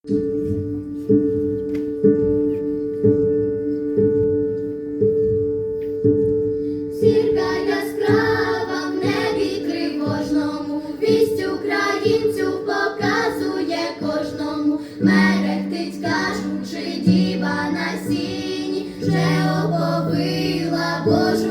Зірка яскрава в небі тривожному, вість українцю показує кожному. Мерехтить, кажучи, діва на сіні, вже оповила Божу